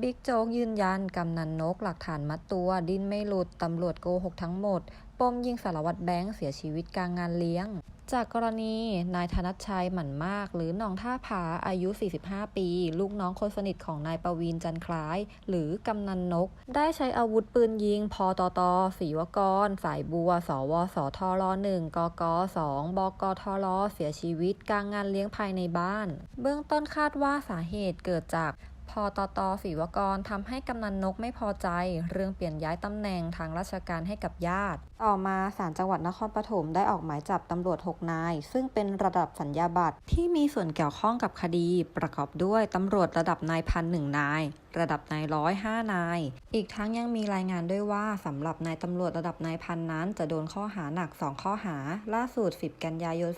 บิ๊กโจ๊กยืนยัน กำนันนกหลักฐานมัดตัว ดิ้นไม่หลุด ตำรวจโกหกทั้งหมด ปมยิงสารวัตรแบงค์เสียชีวิตกลางงานเลี้ยง จากกรณีนายธนัชชัยหมั่นมาก หรือหนองท่าผาอายุ 45 ปี ลูกน้องคนสนิทของนายประวีนจันคล้าย หรือกำนันนก ได้ใช้อาวุธปืนยิงพอตตศรีวกร สายบัว สวสทร1กก2บกทรเสียชีวิตกลางงานเลี้ยงภายในบ้าน เบื้องต้นคาดว่าสาเหตุเกิดจาก พอตตศรีวกรทำให้กำนันนกไม่พอใจ เรื่องเปลี่ยนย้ายตำแหน่งทางราชการให้กับญาติ ต่อมาศาลจังหวัดนครปฐมได้ออกหมายจับตำรวจ 6 นาย ซึ่งเป็นระดับสัญญาบัตรที่มีส่วนเกี่ยวข้องกับคดี ประกอบด้วยตำรวจระดับนายพันหนึ่งนาย ระดับนายร้อยห้านาย อีกทั้งยังมีรายงานด้วยว่าสำหรับนายตำรวจระดับนายพันนั้น จะโดนข้อหาหนัก 2 ข้อหา ล่าสุด 10 กันยายน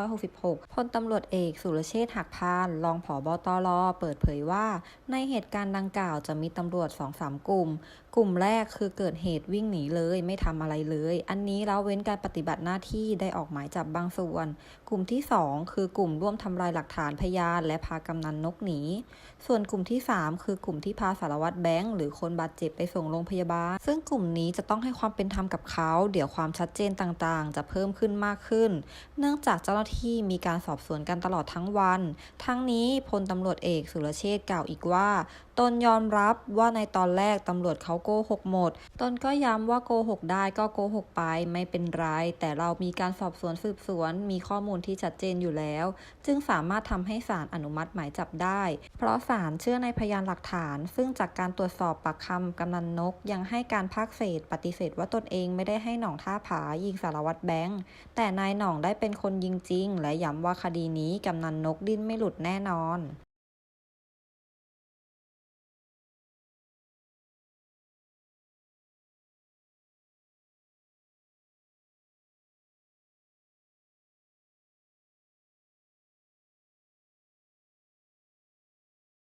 2566พลตำรวจเอกสุรเชษฐ์หักพานรองผอบตรเปิดเผยว่าในเหตุการณ์ดังกล่าวจะมีตำรวจ2-3กลุ่ม กลุ่มแรกคือเกิดเหตุวิ่งหนีเลยไม่ทำอะไรเลย อันนี้ละเว้นการปฏิบัติหน้าที่ได้ออกหมายจับบางส่วน กลุ่มที่ 2 คือกลุ่มร่วมทำลายหลักฐานพยานและพากำนันนกหนี ส่วนกลุ่มที่ 3 คือกลุ่มที่พาสารวัตรแบงค์หรือคนบาดเจ็บไปส่งโรงพยาบาล ซึ่งกลุ่มนี้จะต้องให้ความเป็นธรรมกับเขา เดี๋ยวความชัดเจนต่างๆ จะเพิ่มขึ้นมากขึ้น เนื่องจากเจ้าหน้าที่มีการสอบสวนกันตลอดทั้งวัน ทั้งนี้พลตำรวจเอกสุรเชษฐ์กล่าวอีกว่า ตนยอมรับว่าในตอนแรกตำรวจเขาโกหกหมด ตนก็ย้ำว่าโกหกได้ก็โกหกไปไม่เป็นไร แต่เรามีการสอบสวนสืบสวน มีข้อมูลที่ชัดเจนอยู่แล้ว จึงสามารถทำให้ศาลอนุมัติหมายจับได้ เพราะศาลเชื่อในพยานหลักฐาน ซึ่งจากการตรวจสอบปากคำกำนันนก ยังให้การภาคเศษ ปฏิเสธว่าตนเองไม่ได้ให้หน่องท่าผายิงสารวัตรแบงค์แต่นายหน่องได้เป็นคนยิงจริง และย้ำว่าคดีนี้กำนันนกดิ้นไม่หลุดแน่นอน